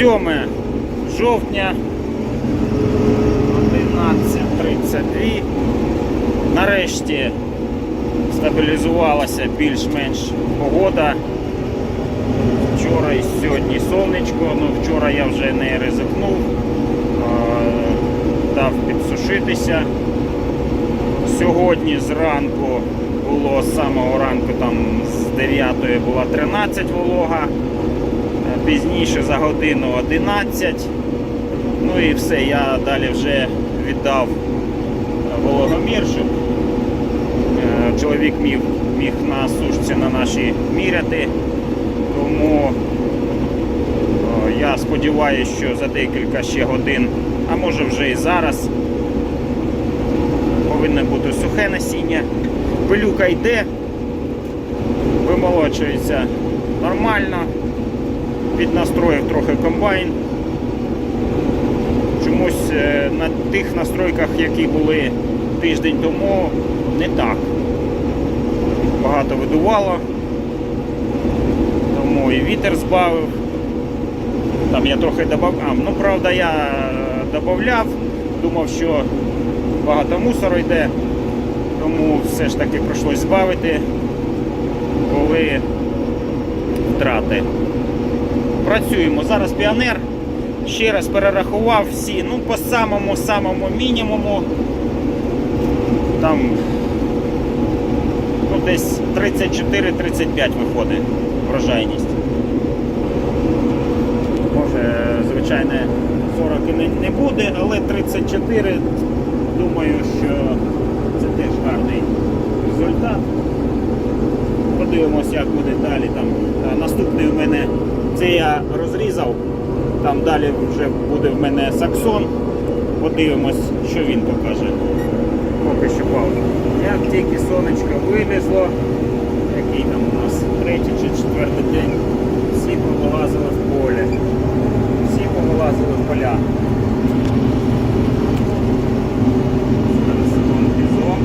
7 жовтня 11.32. Нарешті стабілізувалася більш-менш погода. Вчора і сьогодні сонечко, ну вчора я вже не ризикнув, дав підсушитися. Сьогодні зранку було з самого ранку, там з 9 була 13 волога, пізніше за годину 11. Ну і все, я далі вже віддав е, вологомір, щоб е, чоловік міг, міг на сушці на нашій міряти. Тому я сподіваюся, що за декілька ще годин, а може вже і зараз, повинно бути сухе насіння. Пилюка йде, вимолочується нормально, піднастроїв трохи комбайн. Чомусь е, на тих настройках, які були тиждень тому, не так. Багато видувало, тому і вітер збавив. Там я трохи додав. А, ну правда, я додавав, думав, що багато мусору йде, тому все ж таки прийшлось збавити, були втрати. Працюємо. Зараз піонер. Ще раз перерахував всі, ну по самому самому мінімуму. Там ну, десь 34-35 виходить врожайність. Може, звичайно, 40 і не, не буде, але 34, думаю, що це теж гарний результат. Подивимось, як буде далі. Там, наступний у мене це я розрізав. Там далі вже буде в мене саксон. Подивимось, що він покаже. Поки що пауза. Як тільки сонечко вилізло, який там у нас третій чи четвертий день, всі повилазили в поле. Всі повилазили в поля. Зараз вон бізон.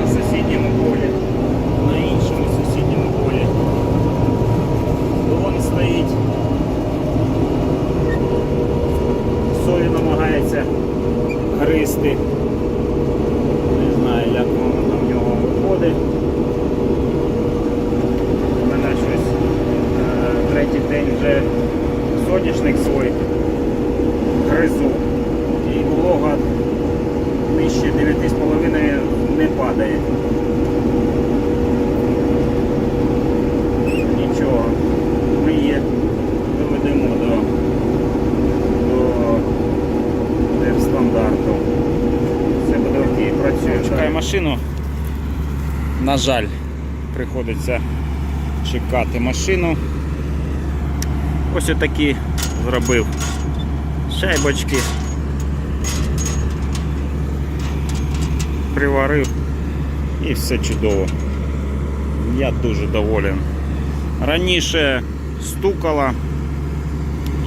На сусідньому полі. На іншому сусідньому полі. Вон стоїть. Сою намагається гризти. Не знаю, як воно там в нього виходить. У мене щось е, третій день вже соняшник свій гризу. І волога нижче 9,5 не падає. Нічого. Ми її доведемо до, до держстандарту. Все буде окей, працює. Чекаю машину. На жаль, приходиться чекати машину. Ось отакі зробив шайбочки. Приварив і все чудово. Я дуже доволен. Раніше стукала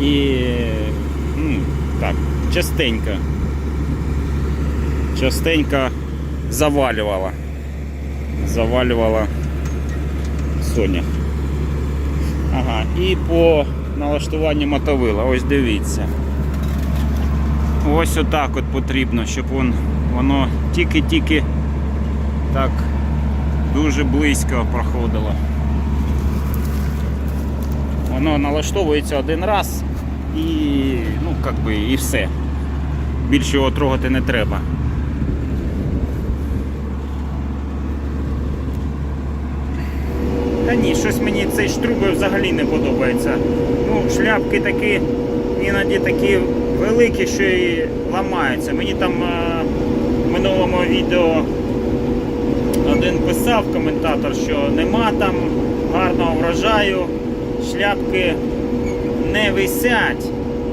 і ну, так, частенько. Частенько завалювала. Завалювала Сонях. Ага, і по налаштуванню мотовила, ось дивіться. Ось отак от потрібно, щоб вон, воно тільки-тільки так дуже близько проходило. Воно налаштовується один раз і ну, як би, і все. Більше його трогати не треба. Та ні, щось мені цей штруби взагалі не подобається. Ну, шляпки такі, іноді такі великі, що і ламаються. Мені там е, в минулому відео один писав коментатор, що нема там гарного врожаю, шляпки не висять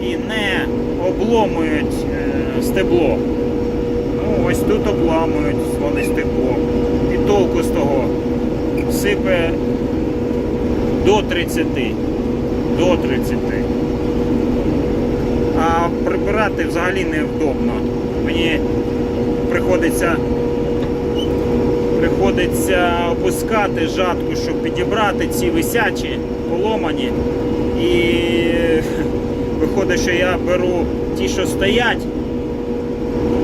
і не обломують е, стебло. Ну, ось тут обламують вони стебло. І толку з того сипе до 30. До 30. А прибирати взагалі невдобно. Мені приходиться приходиться опускати жатку, щоб підібрати ці висячі, поломані. І виходить, що я беру ті, що стоять.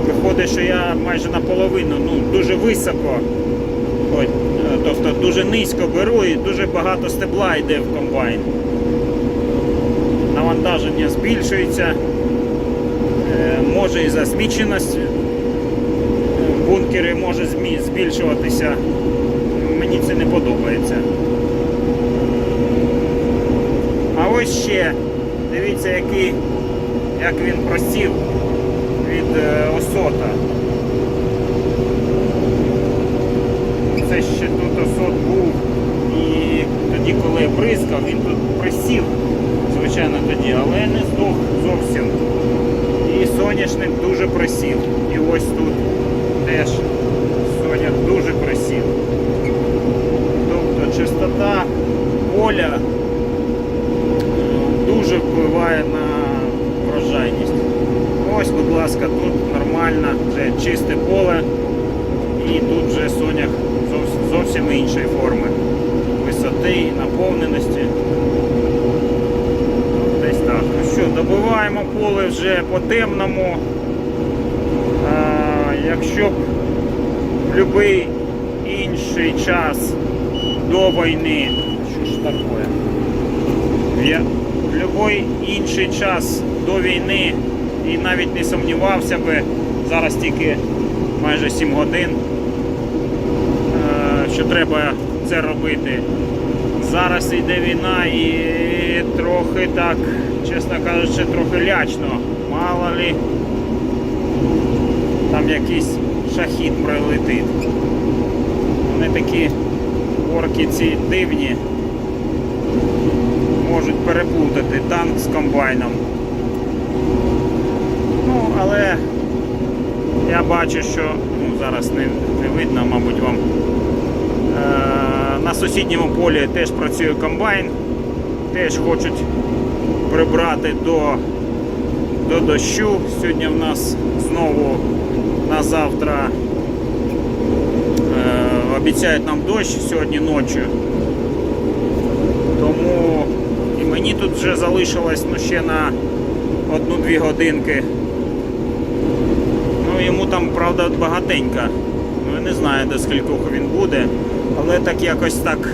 Виходить, що я майже наполовину, ну, дуже високо, е, тобто дуже низько беру і дуже багато стебла йде в комбайн. Навантаження збільшується, Е, може і засміченість е, в бункері може збільшуватися. Мені це не подобається. А ось ще, дивіться, який, як він просів від е, осота. Це ще тут осот був. І тоді, коли я бризкав, він тут присів, звичайно, тоді, але не здох зовсім. І соняшник дуже просів. І ось тут теж соняк дуже просів. Тобто чистота поля е, дуже впливає на врожайність. Ось, будь ласка, тут нормально, вже чисте поле. І тут вже зовс- зовсім іншої форми. Висоти і наповненості. Десь так. Ну що, добиваємо поле вже по темному. А, якщо б в будь-який інший час до війни. Що ж таке? Я в будь-який інший час до війни і навіть не сумнівався би, зараз тільки майже 7 годин, що треба це робити. Зараз йде війна і трохи так, чесно кажучи, трохи лячно. Мало ли там якийсь шахід прилетить. Вони такі орки ці дивні. Можуть переплутати танк з комбайном. Ну, але я бачу, що ну, зараз не, не видно, мабуть, вам. Е, на сусідньому полі теж працює комбайн, теж хочуть прибрати до, до дощу. Сьогодні в нас знову на завтра е, обіцяють нам дощ сьогодні ночі. Тому і мені тут вже залишилось ну, ще на одну-дві годинки. Ну, йому там, правда, багатенько. Ну, я не знаю, до скількох він буде. Але так якось так.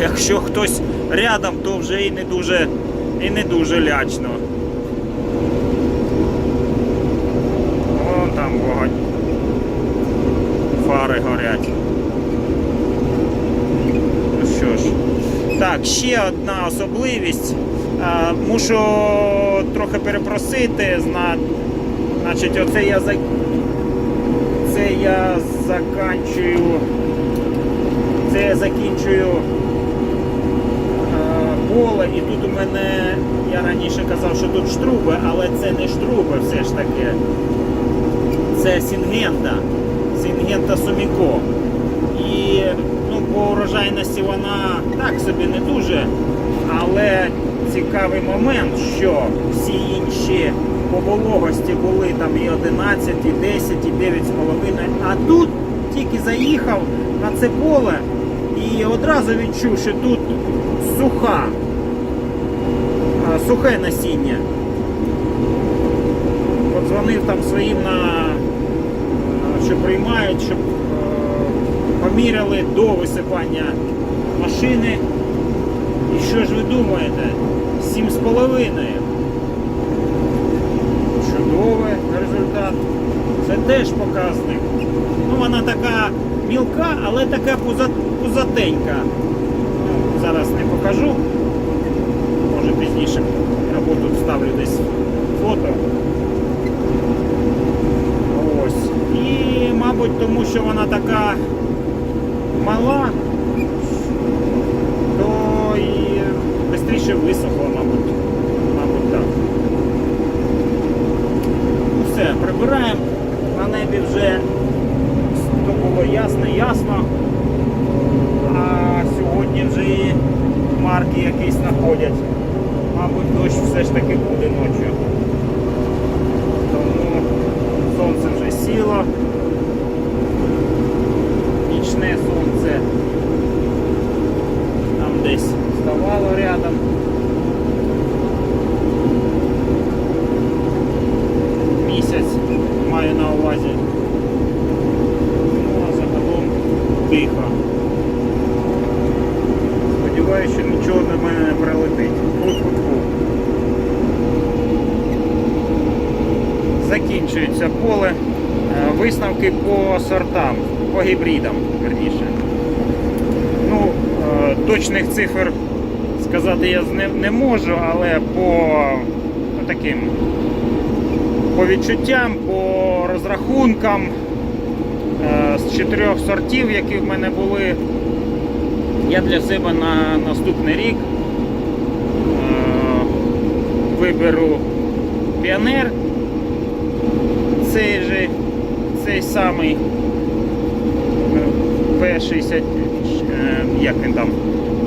Якщо хтось рядом, то вже і не дуже, і не дуже лячно. Вон там вогонь. Фари горять. Ну що ж. Так, ще одна особливість. А, мушу трохи перепросити. Зна... Значить, оце я за... Це я заканчую. Це я закінчую е, поле, і тут у мене, я раніше казав, що тут штруби, але це не штруби все ж таки. Це Сінгента. Сінгента Суміко. І ну, по урожайності вона так собі не дуже. Але цікавий момент, що всі інші по вологості були там і 11, і 10, і 9,5. А тут тільки заїхав на це поле і одразу відчув, що тут суха, сухе насіння. Подзвонив там своїм на е, що приймають, щоб е, поміряли до висипання машини. І що ж ви думаєте? Сім з половиною. Чудовий результат. Це теж показник. Ну, вона така мілка, але така пузатенька. Ну, зараз не покажу. Може пізніше або тут ставлю десь фото. Ось. І, мабуть, тому що вона така мала, то і швидше висохла, мабуть. Мабуть, так. Ну все, прибираємо. На небі вже було ясно-ясно. А сьогодні вже і марки якісь знаходять. Мабуть, дощ все ж таки буде ночі. Тому сонце вже сіло. Нічне сонце там десь вставало рядом. Сподіваюся, що нічого до мене не прилетить. Закінчується поле. Е, Висновки по сортам, по гібридам, верніше. Ну, е, точних цифр сказати я не, можу, але по таким по відчуттям, по розрахункам е, з чотирьох сортів, які в мене були, я для себе на наступний рік е, виберу піонер. Цей же, цей самий P60, е, як він там,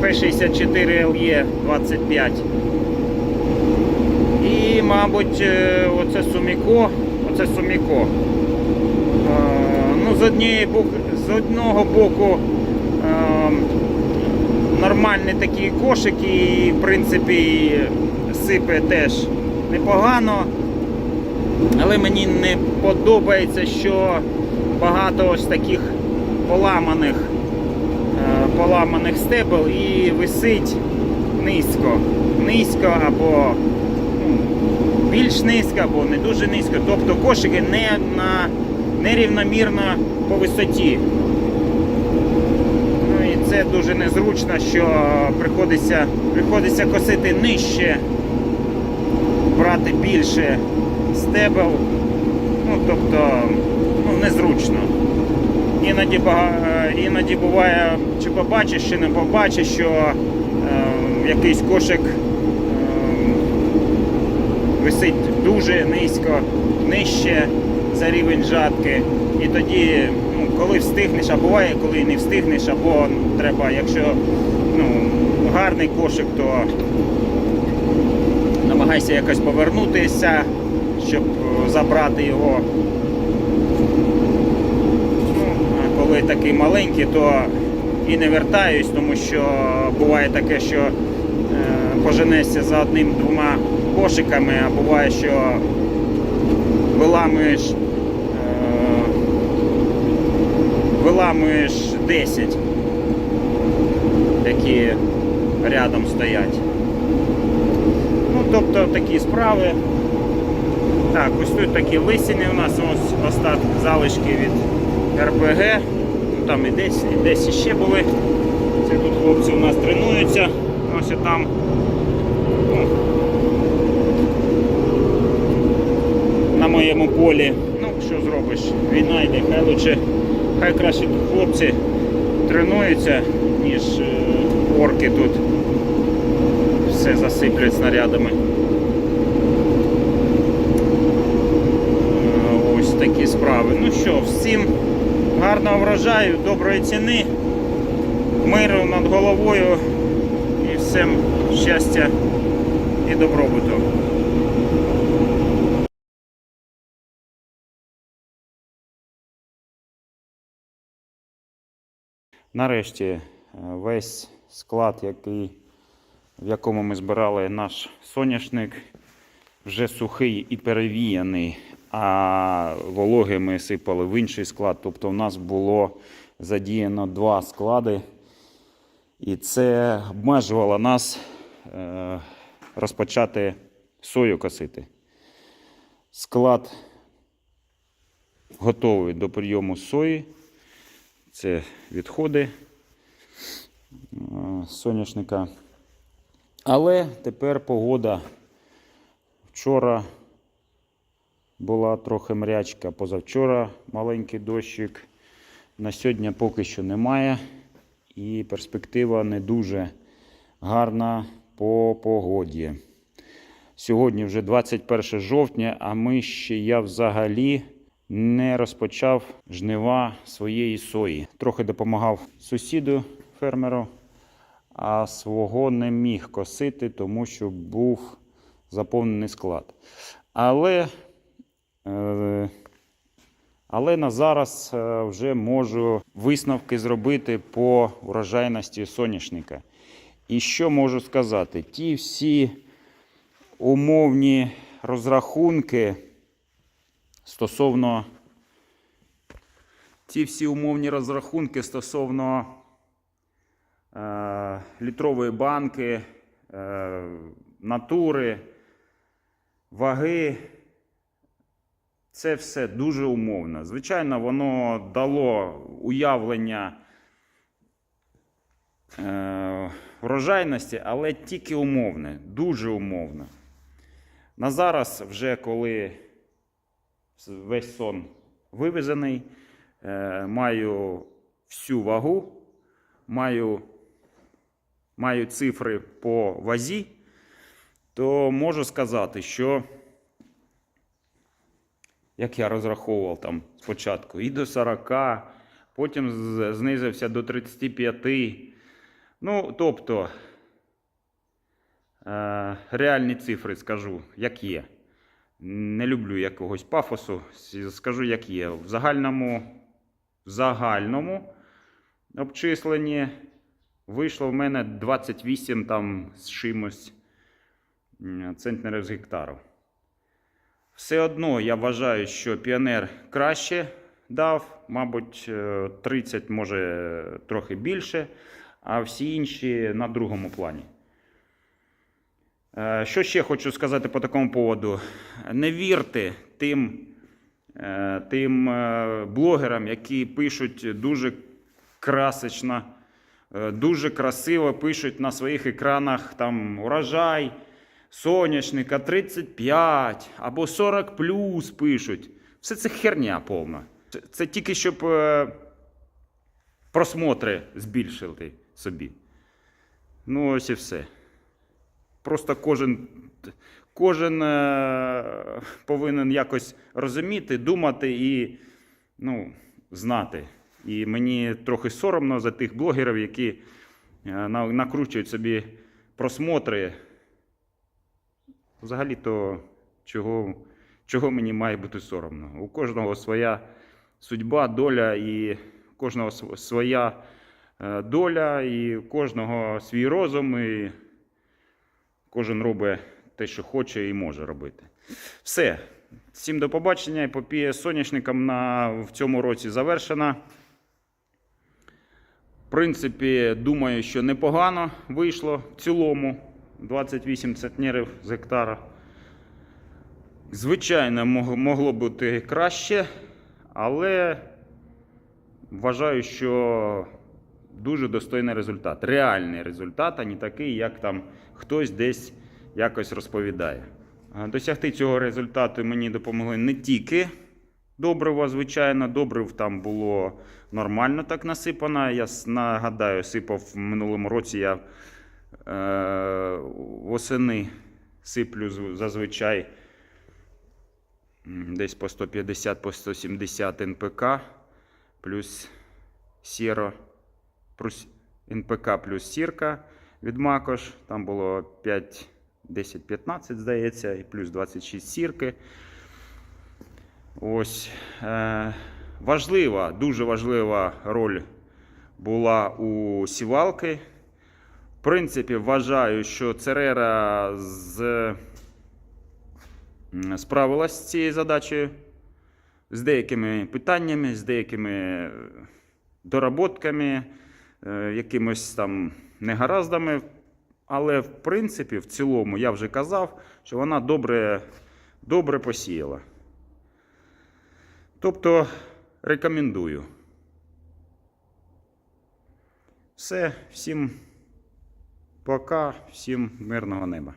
P64 LE 25. І, мабуть, е, оце Суміко, оце Суміко. Е, Ну, з, однієї з одного боку е, нормальний такий кошик і, в принципі, сипе теж непогано. Але мені не подобається, що багато ось таких поламаних, е, поламаних стебел і висить низько. Низько або ну, більш низько, або не дуже низько. Тобто кошики не на нерівномірно по висоті. Це дуже незручно, що приходиться, приходиться косити нижче, брати більше стебел. Ну, тобто, ну, незручно. Іноді, е, іноді буває, чи побачиш, чи не побачиш, що е, якийсь кошик е, висить дуже низько, нижче за рівень жатки. І тоді, ну, коли встигнеш, а буває, коли не встигнеш, або треба, якщо ну, гарний кошик, то намагайся якось повернутися, щоб забрати його. Ну, коли такий маленький, то і не вертаюсь, тому що буває таке, що е, поженешся за одним-двома кошиками, а буває, що виламуєш, виламуєш 10, які рядом стоять. Ну, тобто такі справи. Так, ось тут такі лисини у нас, ось остат залишки від РПГ. Ну, там і десь, і десь іще були. Це тут хлопці у нас тренуються. Ось і там. На моєму полі. Ну, що зробиш? Війна йде, хай лучше, хай краще тут хлопці тренуються, ніж е, орки тут все засиплять снарядами. Е, Ось такі справи. Ну що, всім гарного врожаю, доброї ціни, миру над головою і всім щастя і добробуту. Нарешті е, весь склад, який, в якому ми збирали наш соняшник, вже сухий і перевіяний, а вологи ми сипали в інший склад. Тобто в нас було задіяно два склади, і це обмежувало нас е, розпочати сою косити. Склад готовий до прийому сої. Це відходи е, соняшника. Але тепер погода. Вчора була трохи мрячка, позавчора маленький дощик. На сьогодні поки що немає. І перспектива не дуже гарна по погоді. Сьогодні вже 21 жовтня, а ми ще я взагалі не розпочав жнива своєї сої. Трохи допомагав сусіду фермеру, а свого не міг косити, тому що був заповнений склад. Але, е, але на зараз е, вже можу висновки зробити по урожайності соняшника. І що можу сказати? Ті всі умовні розрахунки стосовно ці всі умовні розрахунки стосовно е, літрової банки, е, натури, ваги. Це все дуже умовно. Звичайно, воно дало уявлення е, врожайності, але тільки умовне, дуже умовно. На зараз, вже коли весь сон вивезений, е, маю всю вагу, маю, маю цифри по вазі, то можу сказати, що як я розраховував там спочатку, і до 40, потім знизився до 35. Ну, тобто, е, реальні цифри скажу, як є. Не люблю якогось пафосу, скажу, як є. В загальному, в загальному обчисленні вийшло в мене 28 там з чимось центнерів з гектару. Все одно я вважаю, що піонер краще дав, мабуть, е, 30, може трохи більше, а всі інші на другому плані. Е, Що ще хочу сказати по такому поводу? Не вірте тим, е, тим е, блогерам, які пишуть дуже красочно, дуже красиво пишуть на своїх екранах там урожай соняшника 35 або 40 плюс пишуть. Все це херня повна. Це, тільки щоб просмотри збільшити собі. Ну, ось і все. Просто кожен, кожен е, повинен якось розуміти, думати і ну, знати. І мені трохи соромно за тих блогерів, які е, накручують собі просмотри. Взагалі-то чого, чого мені має бути соромно? У кожного своя судьба, доля, і у кожного своя е, доля, і у кожного свій розум, і кожен робить те, що хоче і може робити. Все. Всім до побачення. Епопія з соняшником на, в цьому році завершена. В принципі, думаю, що непогано вийшло в цілому 28 центнерів з гектара. Звичайно, могло бути краще, але вважаю, що дуже достойний результат. Реальний результат, а не такий, як там хтось десь якось розповідає. Досягти цього результату мені допомогли не тільки добрива, звичайно, добрив там було нормально так насипано. Я нагадаю, сипав в минулому році я е, восени сиплю зазвичай десь по 150 по 170 НПК плюс сіро, НПК плюс сірка від Макош. Там було 5, 10, 15, здається, і плюс 26 сірки. Ось. Е, важлива, дуже важлива роль була у сівалки. В принципі, вважаю, що Церера з... справилась з цією задачею з деякими питаннями, з деякими е, доработками, якимось там негараздами. Але, в принципі, в цілому, я вже казав, що вона добре, добре посіяла. Тобто рекомендую. Все, всім пока, всім мирного неба.